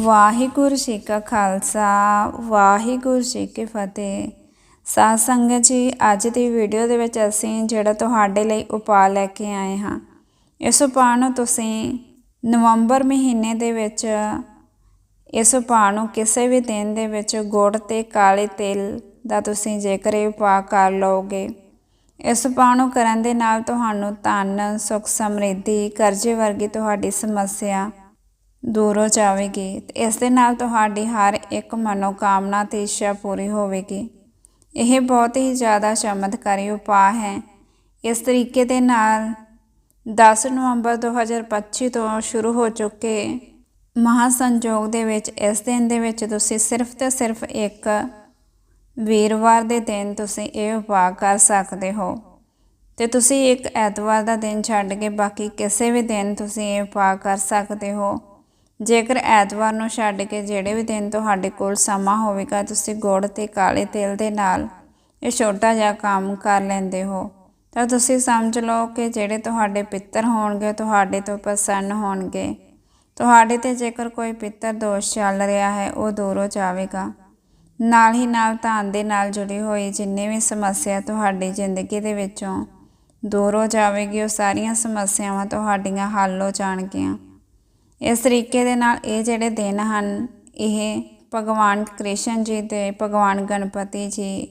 ਵਾਹਿਗੁਰੂ ਜੀ ਕਾ ਖਾਲਸਾ, ਵਾਹਿਗੁਰੂ ਜੀ ਕੀ ਫਤਿਹ। ਸਾਧ ਸੰਗਤ ਜੀ, ਅੱਜ ਦੀ ਵੀਡੀਓ ਦੇ ਵਿੱਚ ਅਸੀਂ ਜਿਹੜਾ ਤੁਹਾਡੇ ਲਈ ਉਪਾਅ ਲੈ ਕੇ ਆਏ ਹਾਂ। ਇਸ ਉਪਾਅ ਨੂੰ ਤੁਸੀਂ ਨਵੰਬਰ ਮਹੀਨੇ ਦੇ ਵਿੱਚ, ਇਸ ਉਪਾਅ ਨੂੰ ਕਿਸੇ ਵੀ ਦਿਨ ਦੇ ਵਿੱਚ ਗੁੜ ਤੇ ਕਾਲੇ ਤਿਲ ਦਾ ਤੁਸੀਂ ਜੇਕਰ ਇਹ ਉਪਾਅ ਕਰ ਲਓਗੇ। ਇਸ ਉਪਾਅ ਨੂੰ ਕਰਨ ਦੇ ਨਾਲ ਤੁਹਾਨੂੰ ਧਨ, ਸੁਖ ਸਮਰਿੱਧੀ, ਕਰਜ਼ੇ ਵਰਗੀ ਤੁਹਾਡੀ ਸਮੱਸਿਆ ਦੂਰ ਹੋ ਜਾਵੇਗੀ ਤੇ ਇਸ ਦੇ ਨਾਲ ਤੁਹਾਡੀ ਹਰ ਇੱਕ ਮਨੋਕਾਮਨਾ ਤੇ ਇੱਛਾ ਪੂਰੀ ਹੋਵੇਗੀ। ਇਹ ਬਹੁਤ ਹੀ ਜ਼ਿਆਦਾ ਚਮਤਕਾਰੀ ਉਪਾਅ ਹੈ। ਇਸ ਤਰੀਕੇ ਦੇ ਨਾਲ 10 ਨਵੰਬਰ 2025 ਤੋਂ ਸ਼ੁਰੂ ਹੋ ਚੁੱਕੇ ਮਹਾ ਸੰਜੋਗ ਦੇ ਵਿੱਚ ਇਸ ਦਿਨ ਦੇ ਵਿੱਚ ਤੁਸੀਂ ਸਿਰਫ ਤੇ ਸਿਰਫ ਇੱਕ ਵੀਰਵਾਰ ਦੇ ਦਿਨ ਤੁਸੀਂ ਇਹ ਉਪਾਅ ਕਰ ਸਕਦੇ ਹੋ। ਤੇ ਤੁਸੀਂ ਇੱਕ ਐਤਵਾਰ ਦਾ ਦਿਨ ਛੱਡ ਕੇ ਬਾਕੀ ਕਿਸੇ ਵੀ ਦਿਨ ਤੁਸੀਂ ਇਹ ਉਪਾਅ ਕਰ ਸਕਦੇ ਹੋ। ਜੇਕਰ ਐਤਵਾਰ ਨੂੰ ਛੱਡ ਕੇ ਜਿਹੜੇ ਵੀ ਦਿਨ ਤੁਹਾਡੇ ਕੋਲ ਸਮਾਂ ਹੋਵੇਗਾ, ਤੁਸੀਂ ਗੁੜ ਤੇ ਕਾਲੇ ਤੇਲ ਦੇ ਨਾਲ ਇਹ ਛੋਟਾ ਜਿਹਾ ਕੰਮ ਕਰ ਲੈਂਦੇ ਹੋ। ਤਾਂ ਤੁਸੀਂ ਸਮਝ ਲਓ ਕਿ ਜਿਹੜੇ ਤੁਹਾਡੇ ਪਿੱਤਰ ਹੋਣਗੇ ਤੁਹਾਡੇ ਤੋਂ ਪ੍ਰਸੰਨ ਹੋਣਗੇ। ਤੁਹਾਡੇ ਤੇ ਜੇਕਰ ਕੋਈ ਪਿੱਤਰ ਦੋਸ਼ ਚੱਲ ਰਿਹਾ ਹੈ, ਉਹ ਦੂਰ ਹੋ ਜਾਵੇਗਾ। ਨਾਲ ਹੀ ਨਾਲ ਧਨ ਦੇ ਨਾਲ ਜੁੜੀ ਹੋਈ ਜਿੰਨੇ ਵੀ ਸਮੱਸਿਆ ਤੁਹਾਡੀ ਜ਼ਿੰਦਗੀ ਦੇ ਵਿੱਚੋਂ ਦੂਰ ਹੋ ਜਾਵੇਗੀ, ਉਹ ਸਾਰੀਆਂ ਸਮੱਸਿਆਵਾਂ ਤੁਹਾਡੀਆਂ ਹੱਲ ਹੋ ਜਾਣਗੀਆਂ। ਇਸ ਤਰੀਕੇ ਦੇ ਨਾਲ ਇਹ ਜਿਹੜੇ ਦਿਨ ਹਨ, ਇਹ ਭਗਵਾਨ ਕ੍ਰਿਸ਼ਨ ਜੀ ਤੇ ਭਗਵਾਨ ਗਣਪਤੀ ਜੀ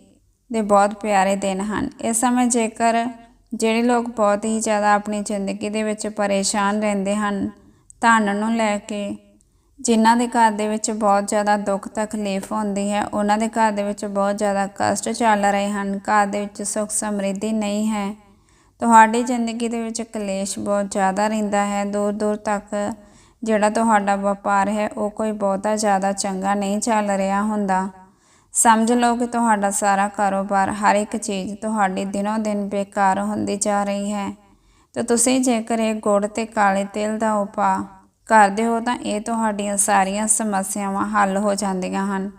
ਦੇ ਬਹੁਤ ਪਿਆਰੇ ਦਿਨ ਹਨ। ਇਸ ਸਮੇਂ ਜੇਕਰ ਜਿਹੜੇ ਲੋਕ ਬਹੁਤ ਹੀ ਜ਼ਿਆਦਾ ਆਪਣੀ ਜ਼ਿੰਦਗੀ ਦੇ ਵਿੱਚ ਪਰੇਸ਼ਾਨ ਰਹਿੰਦੇ ਹਨ, ਧਨ ਨੂੰ ਲੈ ਕੇ, ਜਿਨ੍ਹਾਂ ਦੇ ਘਰ ਦੇ ਵਿੱਚ ਬਹੁਤ ਜ਼ਿਆਦਾ ਦੁੱਖ ਤਕਲੀਫ ਹੁੰਦੀ ਹੈ, ਉਹਨਾਂ ਦੇ ਘਰ ਦੇ ਵਿੱਚ ਬਹੁਤ ਜ਼ਿਆਦਾ ਕਸ਼ਟ ਚੱਲ ਰਹੇ ਹਨ, ਘਰ ਦੇ ਵਿੱਚ ਸੁੱਖ ਸਮਰਿੱਧੀ ਨਹੀਂ ਹੈ, ਤੁਹਾਡੀ ਜ਼ਿੰਦਗੀ ਦੇ ਵਿੱਚ ਕਲੇਸ਼ ਬਹੁਤ ਜ਼ਿਆਦਾ ਰਹਿੰਦਾ ਹੈ ਦੂਰ ਦੂਰ ਤੱਕ ਜਿਹੜਾ ਤੁਹਾਡਾ ਵਪਾਰ ਹੈ, ਉਹ ਕੋਈ ਬਹੁਤਾ ਜ਼ਿਆਦਾ ਚੰਗਾ ਨਹੀਂ ਚੱਲ ਰਿਹਾ ਹੁੰਦਾ। ਸਮਝ ਲਓ ਕਿ ਤੁਹਾਡਾ ਸਾਰਾ ਕਾਰੋਬਾਰ ਹਰ ਇੱਕ ਚੀਜ਼ ਤੁਹਾਡੀ ਦਿਨੋਂ ਦਿਨ ਬੇਕਾਰ ਹੁੰਦੀ ਜਾ ਰਹੀ ਹੈ। ਤਾਂ ਤੁਸੀਂ ਜੇਕਰ ਇਹ ਗੁੜ ਤੇ ਕਾਲੇ ਤੇਲ ਦਾ ਉਪਾਅ ਕਰਦੇ ਹੋ, ਤਾਂ ਇਹ ਤੁਹਾਡੀਆਂ ਸਾਰੀਆਂ ਸਮੱਸਿਆਵਾਂ ਹੱਲ ਹੋ ਜਾਂਦੀਆਂ ਹਨ।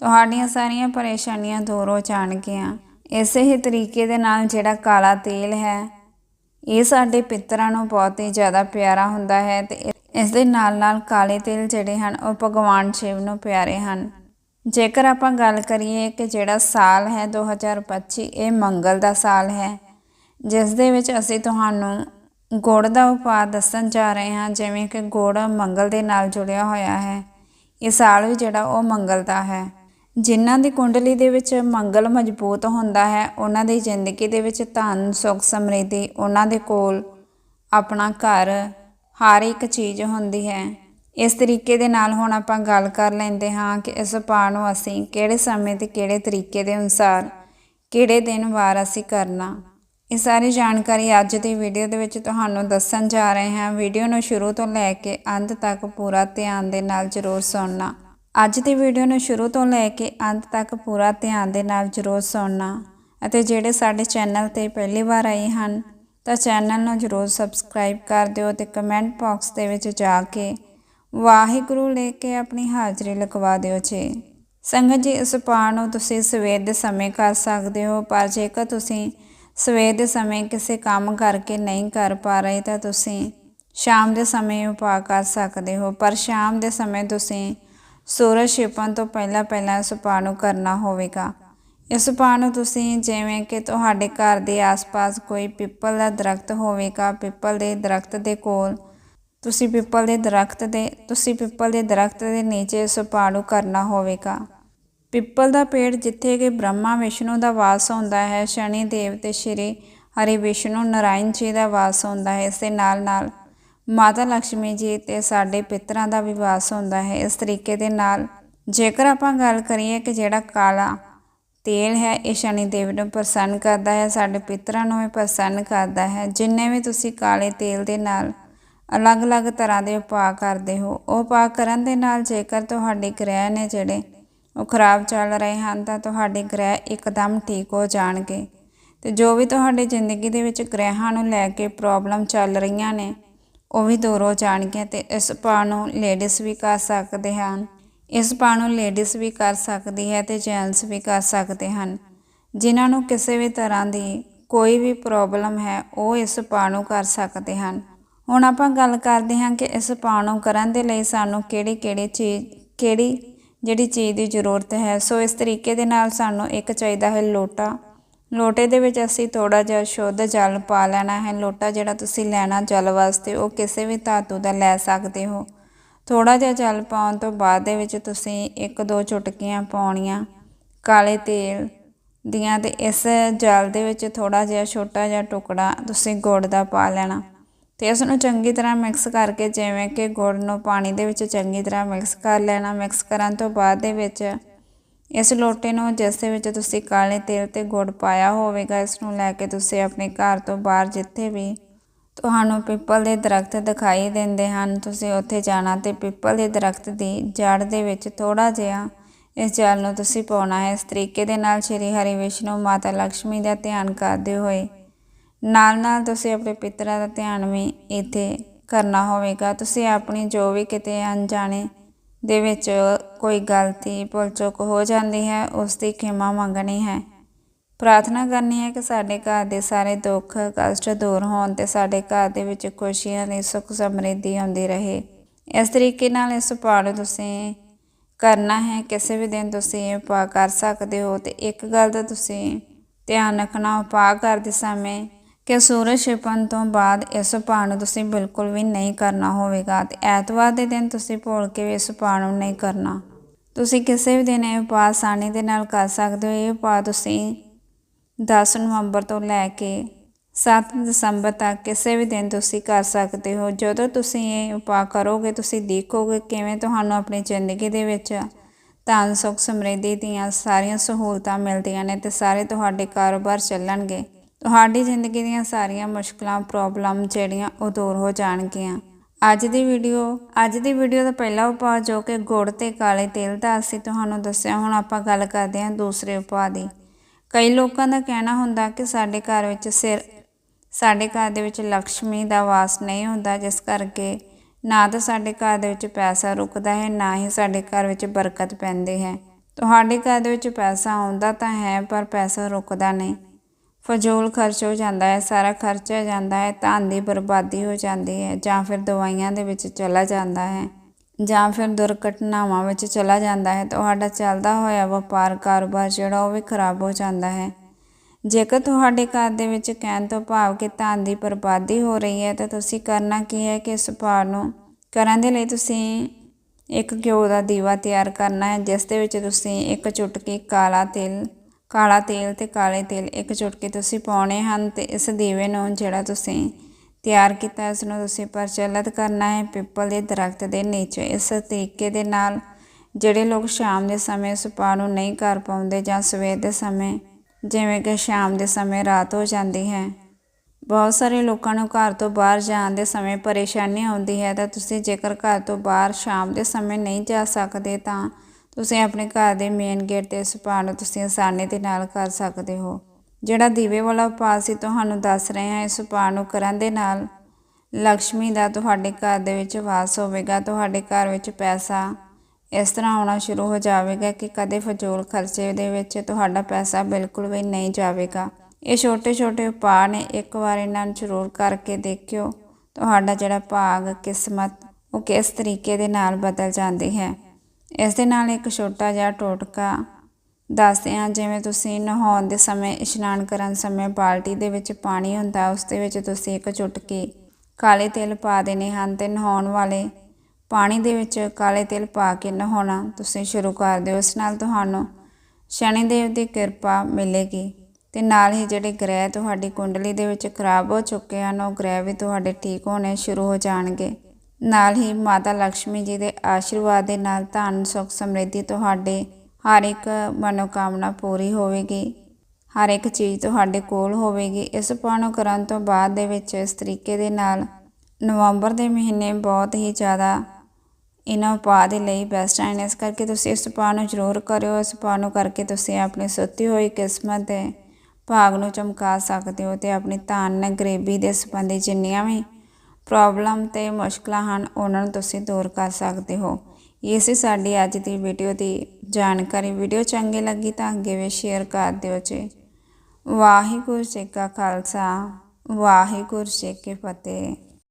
ਤੁਹਾਡੀਆਂ ਸਾਰੀਆਂ ਪਰੇਸ਼ਾਨੀਆਂ ਦੂਰ ਹੋ ਜਾਣਗੀਆਂ। ਇਸੇ ਹੀ ਤਰੀਕੇ ਦੇ ਨਾਲ ਜਿਹੜਾ ਕਾਲਾ ਤੇਲ ਹੈ, ਇਹ ਸਾਡੇ ਪਿੱਤਰਾਂ ਨੂੰ ਬਹੁਤ ਹੀ ਜ਼ਿਆਦਾ ਪਿਆਰਾ ਹੁੰਦਾ ਹੈ ਤੇ ਇਸ ਦੇ ਨਾਲ ਨਾਲ ਕਾਲੇ ਤਿਲ ਜਿਹੜੇ ਹਨ, ਉਹ ਭਗਵਾਨ ਸ਼ਿਵ ਨੂੰ ਪਿਆਰੇ ਹਨ। ਜੇਕਰ ਆਪਾਂ ਗੱਲ ਕਰੀਏ ਕਿ ਜਿਹੜਾ ਸਾਲ ਹੈ 2025 ਇਹ ਮੰਗਲ ਦਾ ਸਾਲ ਹੈ। ਜਿਸ ਦੇ ਵਿੱਚ ਅਸੀਂ ਤੁਹਾਨੂੰ ਗੁੜ ਦਾ ਉਪਾਅ ਦੱਸਣ ਜਾ ਰਹੇ ਹਾਂ, ਜਿਵੇਂ ਕਿ ਗੁੜ ਮੰਗਲ ਦੇ ਨਾਲ ਜੁੜਿਆ ਹੋਇਆ ਹੈ। ਇਹ ਸਾਲ ਵੀ ਜਿਹੜਾ ਉਹ ਮੰਗਲ ਦਾ ਹੈ। ਜਿਨ੍ਹਾਂ ਦੀ ਕੁੰਡਲੀ ਦੇ ਵਿੱਚ ਮੰਗਲ ਮਜ਼ਬੂਤ ਹੁੰਦਾ ਹੈ, ਉਹਨਾਂ ਦੀ ਜ਼ਿੰਦਗੀ ਦੇ ਵਿੱਚ ਧਨ, ਸੁੱਖ, ਸਮਰਿੱਧੀ, ਉਹਨਾਂ ਦੇ ਕੋਲ ਆਪਣਾ ਘਰ ਹਰ ਇੱਕ ਚੀਜ਼ ਹੁੰਦੀ ਹੈ। ਇਸ ਤਰੀਕੇ ਦੇ ਨਾਲ ਹੁਣ ਆਪਾਂ ਗੱਲ ਕਰ ਲੈਂਦੇ ਹਾਂ ਕਿ ਇਸ ਉਪਾਅ ਨੂੰ ਅਸੀਂ ਕਿਹੜੇ ਸਮੇਂ ਤੇ ਕਿਹੜੇ ਤਰੀਕੇ ਦੇ ਅਨੁਸਾਰ ਕਿਹੜੇ ਦਿਨ ਵਾਰ ਅਸੀਂ ਕਰਨਾ। ਇਹ ਸਾਰੀ ਜਾਣਕਾਰੀ ਅੱਜ ਦੀ ਵੀਡੀਓ ਦੇ ਵਿੱਚ ਤੁਹਾਨੂੰ ਦੱਸਣ ਜਾ ਰਹੇ ਹਾਂ। ਵੀਡੀਓ ਨੂੰ ਸ਼ੁਰੂ ਤੋਂ ਲੈ ਕੇ ਅੰਤ ਤੱਕ ਪੂਰਾ ਧਿਆਨ ਦੇ ਨਾਲ ਜ਼ਰੂਰ ਸੁਣਨਾ। ਅੱਜ ਦੀ ਵੀਡੀਓ ਨੂੰ ਸ਼ੁਰੂ ਤੋਂ ਲੈ ਕੇ ਅੰਤ ਤੱਕ ਪੂਰਾ ਧਿਆਨ ਦੇ ਨਾਲ ਜ਼ਰੂਰ ਸੁਣਨਾ। ਅਤੇ ਜਿਹੜੇ ਸਾਡੇ ਚੈਨਲ ਤੇ ਪਹਿਲੀ ਵਾਰ ਆਏ ਹਨ ਤਾਂ ਚੈਨਲ ਨੂੰ ਜ਼ਰੂਰ ਸਬਸਕ੍ਰਾਈਬ ਕਰ ਦਿਓ ਤੇ ਕਮੈਂਟ ਬਾਕਸ ਦੇ ਵਿੱਚ ਜਾ ਕੇ ਵਾਹਿਗੁਰੂ ਲੈ ਕੇ ਆਪਣੀ ਹਾਜ਼ਰੀ ਲਗਵਾ ਦਿਓ ਜੀ। ਸੰਗਤ ਜੀ, ਇਸ ਪਾਠ ਨੂੰ ਤੁਸੀਂ ਸਵੇਰ ਦੇ ਸਮੇਂ ਕਰ ਸਕਦੇ ਹੋ, ਪਰ ਜੇਕਰ ਤੁਸੀਂ ਸਵੇਰ ਦੇ ਸਮੇਂ ਕਿਸੇ ਕੰਮ ਕਰਕੇ ਨਹੀਂ ਕਰ ਪਾ ਰਹੇ ਤਾਂ ਤੁਸੀਂ ਸ਼ਾਮ ਦੇ ਸਮੇਂ ਉਪਾਅ ਕਰ ਸਕਦੇ ਹੋ। ਪਰ ਸ਼ਾਮ ਦੇ ਸਮੇਂ ਤੁਸੀਂ ਸੂਰਜ ਛਿਪਣ ਤੋਂ ਪਹਿਲਾਂ ਪਹਿਲਾਂ ਇਸ ਉਪਾਅ ਨੂੰ ਕਰਨਾ ਹੋਵੇਗਾ। ਇਸ ਉਪਾਅ ਨੂੰ ਤੁਸੀਂ ਜਿਵੇਂ ਕਿ ਤੁਹਾਡੇ ਘਰ ਦੇ ਆਸ-ਪਾਸ ਕੋਈ ਪਿੱਪਲ ਦਾ ਦਰਖਤ ਹੋਵੇਗਾ, ਪਿੱਪਲ ਦੇ ਦਰਖਤ ਦੇ ਕੋਲ ਤੁਸੀਂ ਪਿੱਪਲ ਦੇ ਦਰਖਤ ਦੇ, ਤੁਸੀਂ ਪਿੱਪਲ ਦੇ ਦਰਖਤ ਦੇ ਨੀਚੇ ਇਸ ਉਪਾਅ ਨੂੰ ਕਰਨਾ ਹੋਵੇਗਾ। ਪਿੱਪਲ ਦਾ ਪੇੜ ਜਿੱਥੇ ਕਿ ਬ੍ਰਹਮਾ ਵਿਸ਼ਨੂੰ ਦਾ ਵਾਸ ਹੁੰਦਾ ਹੈ, ਸ਼ਨੀ ਦੇਵ ਤੇ ਸ਼੍ਰੀ ਹਰੀ ਵਿਸ਼ਨੂੰ ਨਾਰਾਇਣ ਜੀ ਦਾ ਵਾਸ ਹੁੰਦਾ ਹੈ, ਇਸ ਦੇ ਨਾਲ ਨਾਲ ਮਾਤਾ ਲక్ష్ਮੀ ਜੀ ਤੇ ਸਾਡੇ ਪਿਤਰਾਂ ਦਾ ਵੀ ਵਾਸ ਹੁੰਦਾ ਹੈ। ਇਸ ਤਰੀਕੇ ਦੇ ਨਾਲ ਜੇਕਰ ਆਪਾਂ ਗੱਲ ਕਰੀਏ ਕਿ ਜਿਹੜਾ ਕਾਲਾ ਤੇਲ ਹੈ, ਇਹ ਸ਼ਨੀ ਦੇਵ ਨੂੰ ਪ੍ਰਸੰਨ ਕਰਦਾ ਹੈ, ਸਾਡੇ ਪਿਤਰਾਂ ਨੂੰ ਵੀ ਪ੍ਰਸੰਨ ਕਰਦਾ ਹੈ। ਜਿੰਨੇ ਵੀ ਤੁਸੀਂ ਕਾਲੇ ਤੇਲ ਦੇ ਨਾਲ ਅਲੱਗ-ਅਲੱਗ ਤਰ੍ਹਾਂ ਦੇ ਉਪਾਅ ਕਰਦੇ ਹੋ, ਉਹ ਉਪਾਅ ਕਰਨ ਦੇ ਨਾਲ ਜੇਕਰ ਤੁਹਾਡੇ ਗ੍ਰਹਿ ਨੇ ਜਿਹੜੇ ਉਹ ਖਰਾਬ ਚੱਲ ਰਹੇ ਹਨ, ਤਾਂ ਤੁਹਾਡੇ ਗ੍ਰਹਿ ਇੱਕਦਮ ਠੀਕ ਹੋ ਜਾਣਗੇ। ਤੇ ਜੋ ਵੀ ਤੁਹਾਡੀ ਜ਼ਿੰਦਗੀ ਦੇ ਵਿੱਚ ਗ੍ਰਹਿਾਂ ਨੂੰ ਲੈ ਕੇ ਪ੍ਰੋਬਲਮ ਚੱਲ ਰਹੀਆਂ ਨੇ, ਉਹ ਵੀ ਦੂਰ ਹੋ ਜਾਣਗੀਆਂ ਤੇ ਇਸ ਉਪਾਅ ਨੂੰ ਲੇਡੀਜ਼ ਵੀ ਕਰ ਸਕਦੇ ਹਨ। ਇਸ ਉਪਾਅ ਨੂੰ ਲੇਡੀਜ਼ ਵੀ ਕਰ ਸਕਦੀ ਹੈ ਤੇ ਜੈਂਟਸ ਵੀ ਕਰ ਸਕਦੇ ਹਨ। ਜਿਨ੍ਹਾਂ ਨੂੰ ਕਿਸੇ ਵੀ ਤਰ੍ਹਾਂ ਦੀ ਕੋਈ ਵੀ ਪ੍ਰੋਬਲਮ ਹੈ, ਉਹ ਇਸ ਉਪਾਅ ਨੂੰ ਕਰ ਸਕਦੇ ਹਨ। ਹੁਣ ਆਪਾਂ ਗੱਲ ਕਰਦੇ ਹਾਂ ਕਿ ਇਸ ਉਪਾਅ ਨੂੰ ਕਰਨ ਦੇ ਲਈ ਸਾਨੂੰ ਕਿਹੜੀ ਕਿਹੜੀ ਚੀਜ਼, ਕਿਹੜੀ ਜਿਹੜੀ ਚੀਜ਼ ਦੀ ਜ਼ਰੂਰਤ ਹੈ। ਸੋ ਇਸ ਤਰੀਕੇ ਦੇ ਨਾਲ ਸਾਨੂੰ ਇੱਕ ਚਾਹੀਦਾ ਹੈ ਲੋਟਾ। ਲੋਟੇ ਦੇ ਵਿੱਚ ਅਸੀਂ ਥੋੜਾ ਜਿਹਾ ਸ਼ੁੱਧ ਜਲ ਪਾ ਲੈਣਾ ਹੈ। ਲੋਟਾ ਜਿਹੜਾ ਤੁਸੀਂ ਲੈਣਾ ਜਲ ਵਾਸਤੇ, ਉਹ ਕਿਸੇ ਵੀ ਧਾਤੂ ਦਾ ਲੈ ਸਕਦੇ ਹੋ। ਥੋੜਾ ਜਿਹਾ ਜਲ ਪਾਉਣ ਤੋਂ ਬਾਅਦ ਦੇ ਵਿੱਚ ਤੁਸੀਂ ਇੱਕ ਦੋ ਚੁਟਕੀਆਂ ਪਾਉਣੀਆਂ, ਕਾਲੇ ਤੇਲ ਦੀਆਂ ਤੇ ਇਸ ਜਲ ਦੇ ਵਿੱਚ ਥੋੜਾ ਜਿਹਾ ਛੋਟਾ ਜਿਹਾ ਟੁਕੜਾ ਤੁਸੀਂ ਗੁੜ ਦਾ ਪਾ ਲੈਣਾ ਤੇ ਇਸ ਨੂੰ ਚੰਗੀ ਤਰ੍ਹਾਂ ਮਿਕਸ ਕਰਕੇ ਜਿਵੇਂ ਕਿ ਗੁੜ ਨੂੰ ਪਾਣੀ ਦੇ ਵਿੱਚ ਚੰਗੀ ਤਰ੍ਹਾਂ ਮਿਕਸ ਕਰ ਲੈਣਾ। ਮਿਕਸ ਕਰਨ ਤੋਂ ਬਾਅਦ ਦੇ ਵਿੱਚ ਇਸ ਲੋਟੇ ਨੂੰ ਜਿਸ ਦੇ ਵਿੱਚ ਤੁਸੀਂ ਕਾਲੇ ਤੇਲ ਤੇ ਗੁੜ ਪਾਇਆ ਹੋਵੇਗਾ, ਇਸ ਨੂੰ ਲੈ ਕੇ ਤੁਸੀਂ ਆਪਣੇ ਘਰ ਤੋਂ ਬਾਹਰ ਜਿੱਥੇ ਵੀ ਤੁਹਾਨੂੰ ਪਿੱਪਲ ਦੇ ਦਰਖਤ ਦਿਖਾਈ ਦਿੰਦੇ ਹਨ। ਤੁਸੀਂ ਉੱਥੇ ਜਾਣਾ ਤੇ ਪਿੱਪਲ ਦੇ ਦਰਖਤ ਦੀ ਜੜ ਦੇ ਵਿੱਚ ਥੋੜਾ ਜਿਹਾ ਇਸ ਜਲ ਨੂੰ ਤੁਸੀਂ ਪਾਉਣਾ ਹੈ। ਇਸ ਤਰੀਕੇ ਦੇ ਨਾਲ ਸ਼੍ਰੀ ਹਰੀ ਵਿਸ਼ਨੂੰ ਮਾਤਾ ਲక్ష్ਮੀ ਦਾ ਧਿਆਨ ਕਰਦੇ ਹੋਏ ਨਾਲ ਨਾਲ ਤੁਸੀਂ ਆਪਣੇ ਪਿਤਰਾਂ ਦਾ ਧਿਆਨ ਵੀ ਇੱਥੇ ਕਰਨਾ ਹੋਵੇਗਾ। ਤੁਸੀਂ ਆਪਣੀ ਜੋ ਵੀ ਕਿਤੇ ਅਣਜਾਣੇ ਦੇ ਵਿੱਚ ਕੋਈ ਗਲਤੀ, ਭੁੱਲ ਚੁੱਕ ਹੋ ਜਾਂਦੀ ਹੈ, ਉਸ ਦੀ ਖਿਮਾ ਮੰਗਣੀ ਹੈ। ਪ੍ਰਾਰਥਨਾ ਕਰਨੀ ਹੈ ਕਿ ਸਾਡੇ ਘਰ ਦੇ ਸਾਰੇ ਦੁੱਖ ਕਸ਼ਟ ਦੂਰ ਹੋਣ ਤੇ ਸਾਡੇ ਘਰ ਦੇ ਵਿੱਚ ਖੁਸ਼ੀਆਂ ਦੀ, ਸੁੱਖ ਸਮਰਿੱਧੀ ਆਉਂਦੀ ਰਹੇ। ਇਸ ਤਰੀਕੇ ਨਾਲ ਇਸ ਉਪਾਅ ਨੂੰ ਤੁਸੀਂ ਕਰਨਾ ਹੈ, ਕਿਸੇ ਵੀ ਦਿਨ ਤੁਸੀਂ ਇਹ ਉਪਾਅ ਕਰ ਸਕਦੇ ਹੋ ਤੇ ਇੱਕ ਗੱਲ ਦਾ ਤੁਸੀਂ ਧਿਆਨ ਰੱਖਣਾ, ਉਪਾਅ ਕਰਦੇ ਸਮੇਂ ਕਿ ਸੂਰਜ ਛਿਪਣ ਤੋਂ ਬਾਅਦ ਇਸ ਉਪਾਅ ਨੂੰ ਤੁਸੀਂ ਬਿਲਕੁਲ ਵੀ ਨਹੀਂ ਕਰਨਾ ਹੋਵੇਗਾ ਤੇ ਐਤਵਾਰ ਦੇ ਦਿਨ ਤੁਸੀਂ ਭੁੱਲ ਕੇ ਵੀ ਇਸ ਉਪਾਅ ਨੂੰ ਨਹੀਂ ਕਰਨਾ। ਤੁਸੀਂ ਕਿਸੇ ਵੀ ਦਿਨ ਇਹ ਉਪਾਅ ਆਸਾਨੀ ਦੇ ਨਾਲ ਕਰ ਸਕਦੇ ਹੋ, ਇਹ ਉਪਾਅ ਤੁਸੀਂ 10 ਨਵੰਬਰ ਤੋਂ ਲੈ ਕੇ 7 ਦਸੰਬਰ ਤੱਕ ਕਿਸੇ ਵੀ ਦਿਨ ਤੁਸੀਂ ਕਰ ਸਕਦੇ ਹੋ। ਜਦੋਂ ਤੁਸੀਂ ਇਹ ਉਪਾਅ ਕਰੋਗੇ, ਤੁਸੀਂ ਦੇਖੋਗੇ ਕਿਵੇਂ ਤੁਹਾਨੂੰ ਆਪਣੀ ਜ਼ਿੰਦਗੀ ਦੇ ਵਿੱਚ ਧਨ, ਸੁੱਖ, ਸਮਰਿੱਧੀ ਦੀਆਂ ਸਾਰੀਆਂ ਸਹੂਲਤਾਂ ਮਿਲਦੀਆਂ ਨੇ ਤੇ ਸਾਰੇ ਤੁਹਾਡੇ ਕਾਰੋਬਾਰ ਚੱਲਣਗੇ। ਤੁਹਾਡੀ ਜ਼ਿੰਦਗੀ ਦੀਆਂ ਸਾਰੀਆਂ ਮੁਸ਼ਕਲਾਂ, ਪ੍ਰੋਬਲਮ ਜਿਹੜੀਆਂ ਉਹ ਦੂਰ ਹੋ ਜਾਣਗੀਆਂ। ਅੱਜ ਦੀ ਵੀਡੀਓ, ਅੱਜ ਦੀ ਵੀਡੀਓ ਦਾ ਪਹਿਲਾ ਉਪਾਅ ਜੋ ਕਿ ਗੁੜ ਤੇ ਕਾਲੇ ਤੇਲ ਦਾ ਅਸੀਂ ਤੁਹਾਨੂੰ ਦੱਸਿਆ, ਹੁਣ ਆਪਾਂ ਗੱਲ ਕਰਦੇ ਹਾਂ ਦੂਸਰੇ ਉਪਾਅ ਦੀ। ਕਈ ਲੋਕਾਂ ਦਾ ਕਹਿਣਾ ਹੁੰਦਾ ਕਿ ਸਾਡੇ ਘਰ ਵਿੱਚ ਸਿਰ, ਸਾਡੇ ਘਰ ਦੇ ਵਿੱਚ ਲక్ష్ਮੀ ਦਾ ਵਾਸ ਨਹੀਂ ਹੁੰਦਾ, ਜਿਸ ਕਰਕੇ ਨਾ ਤਾਂ ਸਾਡੇ ਘਰ ਦੇ ਵਿੱਚ ਪੈਸਾ ਰੁਕਦਾ ਹੈ, ਨਾ ਹੀ ਸਾਡੇ ਘਰ ਵਿੱਚ ਬਰਕਤ ਪੈਂਦੀ ਹੈ। ਤੁਹਾਡੇ ਘਰ ਦੇ ਵਿੱਚ ਪੈਸਾ ਆਉਂਦਾ ਤਾਂ ਹੈ, ਪਰ ਪੈਸਾ ਰੁਕਦਾ ਨਹੀਂ। ਫਜ਼ੂਲ ਖਰਚ ਹੋ ਜਾਂਦਾ ਹੈ, ਸਾਰਾ ਖਰਚ ਜਾਂਦਾ ਹੈ, ਧਨ ਦੀ ਬਰਬਾਦੀ ਹੋ ਜਾਂਦੀ ਹੈ ਜਾਂ ਫਿਰ ਦਵਾਈਆਂ ਦੇ ਵਿੱਚ ਚਲਾ ਜਾਂਦਾ ਹੈ। ਜਾਂ ਫਿਰ ਦੁਰਘਟਨਾਵਾਂ ਵਿੱਚ ਚਲਾ ਜਾਂਦਾ ਹੈ ਤੁਹਾਡਾ ਚੱਲਦਾ ਹੋਇਆ ਵਪਾਰ ਕਾਰੋਬਾਰ ਜਿਹੜਾ ਉਹ ਵੀ ਖਰਾਬ ਹੋ ਜਾਂਦਾ ਹੈ। ਜੇਕਰ ਤੁਹਾਡੇ ਘਰ ਦੇ ਵਿੱਚ ਕਹਿਣ ਤੋਂ ਭਾਵ ਕਿ ਧਨ ਦੀ ਬਰਬਾਦੀ ਹੋ ਰਹੀ ਹੈ ਤਾਂ ਤੁਸੀਂ ਕਰਨਾ ਕੀ ਹੈ ਕਿ ਇਸ ਭਾਰ ਨੂੰ ਕਰਨ ਦੇ ਲਈ ਤੁਸੀਂ ਇੱਕ ਘਿਓ ਦਾ ਦੀਵਾ ਤਿਆਰ ਕਰਨਾ ਹੈ, ਜਿਸ ਦੇ ਵਿੱਚ ਤੁਸੀਂ ਇੱਕ ਚੁਟਕੀ ਕਾਲਾ ਤੇਲ ਕਾਲਾ ਤੇਲ ਤੇ ਕਾਲੇ ਤੇਲ ਇੱਕ ਚੁਟਕੀ ਤੁਸੀਂ ਪਾਉਣੇ ਹਨ ਤੇ ਇਸ ਦੀਵੇ ਨੂੰ ਜਿਹੜਾ ਤੁਸੀਂ ਤਿਆਰ ਕੀਤਾ ਇਸ ਨੂੰ ਤੁਸੀਂ ਪ੍ਰਚਲਿਤ ਕਰਨਾ ਹੈ ਪਿੱਪਲ ਦੇ ਦਰਖਤ ਦੇ ਨੀਚੇ। ਇਸ ਤਰੀਕੇ ਦੇ ਨਾਲ ਜਿਹੜੇ ਲੋਕ ਸ਼ਾਮ ਦੇ ਸਮੇਂ ਸੁਪਾਅ ਨੂੰ ਨਹੀਂ ਕਰ ਪਾਉਂਦੇ ਜਾਂ ਸਵੇਰ ਦੇ ਸਮੇਂ, ਜਿਵੇਂ ਕਿ ਸ਼ਾਮ ਦੇ ਸਮੇਂ ਰਾਤ ਹੋ ਜਾਂਦੀ ਹੈ, ਬਹੁਤ ਸਾਰੇ ਲੋਕਾਂ ਨੂੰ ਘਰ ਤੋਂ ਬਾਹਰ ਜਾਣ ਦੇ ਸਮੇਂ ਪਰੇਸ਼ਾਨੀ ਆਉਂਦੀ ਹੈ, ਤਾਂ ਤੁਸੀਂ ਜੇਕਰ ਘਰ ਤੋਂ ਬਾਹਰ ਸ਼ਾਮ ਦੇ ਸਮੇਂ ਨਹੀਂ ਜਾ ਸਕਦੇ, ਤਾਂ ਤੁਸੀਂ ਆਪਣੇ ਘਰ ਦੇ ਮੇਨ ਗੇਟ ਤੇ ਸੁਪਾਅ ਨੂੰ ਤੁਸੀਂ ਆਸਾਨੀ ਦੇ ਨਾਲ ਕਰ ਸਕਦੇ ਹੋ। ਜਿਹੜਾ ਦੀਵੇ ਵਾਲਾ ਉਪਾਅ ਸੀ ਤੁਹਾਨੂੰ ਦੱਸ ਰਹੇ ਹਾਂ, ਇਸ ਉਪਾਅ ਨੂੰ ਕਰਨ ਦੇ ਨਾਲ ਲక్ష్ਮੀ ਦਾ ਤੁਹਾਡੇ ਘਰ ਦੇ ਵਿੱਚ ਵਾਸ ਹੋਵੇਗਾ, ਤੁਹਾਡੇ ਘਰ ਵਿੱਚ ਪੈਸਾ ਇਸ ਤਰ੍ਹਾਂ ਆਉਣਾ ਸ਼ੁਰੂ ਹੋ ਜਾਵੇਗਾ ਕਿ ਕਦੇ ਫਜ਼ੂਲ ਖਰਚੇ ਦੇ ਵਿੱਚ ਤੁਹਾਡਾ ਪੈਸਾ ਬਿਲਕੁਲ ਵੀ ਨਹੀਂ ਜਾਵੇਗਾ। ਇਹ ਛੋਟੇ ਛੋਟੇ ਉਪਾਅ ਨੇ, ਇੱਕ ਵਾਰ ਇਹਨਾਂ ਨੂੰ ਜ਼ਰੂਰ ਕਰਕੇ ਦੇਖਿਓ, ਤੁਹਾਡਾ ਜਿਹੜਾ ਭਾਗ, ਕਿਸਮਤ, ਉਹ ਕਿਸ ਤਰੀਕੇ ਦੇ ਨਾਲ ਬਦਲ ਜਾਂਦੀ ਹੈ। ਇਸ ਦੇ ਨਾਲ ਇੱਕ ਛੋਟਾ ਜਿਹਾ ਟੋਟਕਾ ਦੱਸਦੇ ਹਾਂ, ਜਿਵੇਂ ਤੁਸੀਂ ਨਹਾਉਣ ਦੇ ਸਮੇਂ, ਇਸ਼ਨਾਨ ਕਰਨ ਸਮੇਂ ਬਾਲਟੀ ਦੇ ਵਿੱਚ ਪਾਣੀ ਹੁੰਦਾ, ਉਸ ਦੇ ਵਿੱਚ ਤੁਸੀਂ ਇੱਕ ਚੁਟਕੀ ਕਾਲੇ ਤਿਲ ਪਾ ਦੇਣੇ ਹਨ ਤੇ ਨਹਾਉਣ ਵਾਲੇ ਪਾਣੀ ਦੇ ਵਿੱਚ ਕਾਲੇ ਤਿਲ ਪਾ ਕੇ ਨਹਾਉਣਾ ਤੁਸੀਂ ਸ਼ੁਰੂ ਕਰ ਦਿਓ। ਇਸ ਨਾਲ ਤੁਹਾਨੂੰ ਸ਼ਨੀ ਦੇਵ ਦੀ ਕਿਰਪਾ ਮਿਲੇਗੀ ਤੇ ਨਾਲ ਹੀ ਜਿਹੜੇ ਗ੍ਰਹਿ ਤੁਹਾਡੀ ਕੁੰਡਲੀ ਦੇ ਵਿੱਚ ਖਰਾਬ ਹੋ ਚੁੱਕੇ ਹਨ, ਉਹ ਗ੍ਰਹਿ ਵੀ ਤੁਹਾਡੇ ਠੀਕ ਹੋਣੇ ਸ਼ੁਰੂ ਹੋ ਜਾਣਗੇ। ਨਾਲ ਹੀ ਮਾਤਾ ਲక్ష్ਮੀ ਜੀ ਦੇ ਆਸ਼ੀਰਵਾਦ ਦੇ ਨਾਲ ਧਨ, ਸੁਖ ਸਮਰਿੱਧੀ ਤੁਹਾਡੇ ਹਰ ਇੱਕ ਮਨੋਕਾਮਨਾ ਪੂਰੀ ਹੋਵੇਗੀ, ਹਰ ਇੱਕ ਚੀਜ਼ ਤੁਹਾਡੇ ਕੋਲ ਹੋਵੇਗੀ। ਇਸ ਪਾਣੋ ਕਰਨ ਤੋਂ ਬਾਅਦ ਦੇ ਵਿੱਚ ਇਸ ਤਰੀਕੇ ਦੇ ਨਾਲ ਨਵੰਬਰ ਦੇ ਮਹੀਨੇ ਬਹੁਤ ਹੀ ਜ਼ਿਆਦਾ ਇਹਨਾਂ ਉਪਾਅ ਦੇ ਲਈ ਬੈਸਟ ਹੈ ਇਸ ਕਰਕੇ ਤੁਸੀਂ ਇਸ ਉਪਾਅ ਨੂੰ ਜ਼ਰੂਰ ਕਰਿਓ, ਇਸ ਉਪਾਅ ਨੂੰ ਕਰਕੇ ਤੁਸੀਂ ਆਪਣੀ ਸੁੱਤੀ ਹੋਈ ਕਿਸਮਤ ਦੇ ਭਾਗ ਨੂੰ ਚਮਕਾ ਸਕਦੇ ਹੋ ਤੇ ਆਪਣੀ ਧਨ ਗਰੀਬੀ ਦੇ ਸੰਬੰਧੀ ਜਿੰਨੀਆਂ ਵੀ ਪ੍ਰੋਬਲਮ ਤੇ ਮੁਸ਼ਕਲਾਂ ਹਨ, ਉਹਨਾਂ ਨੂੰ ਤੁਸੀਂ ਦੂਰ ਕਰ ਸਕਦੇ ਹੋ। ਇਹ ਸੀ ਸਾਡੀ ਅੱਜ ਦੀ ਵੀਡੀਓ ਦੀ ਜਾਣਕਾਰੀ ਵੀਡੀਓ ਚੰਗੀ ਲੱਗੀ ਤਾਂ ਅੱਗੇ ਵੀ ਸ਼ੇਅਰ ਕਰ ਦਿਓ ਜੀ। ਵਾਹਿਗੁਰੂ ਜੀ ਕਾ ਖਾਲਸਾ, ਵਾਹਿਗੁਰੂ ਜੀ ਕੀ ਫਤਿਹ।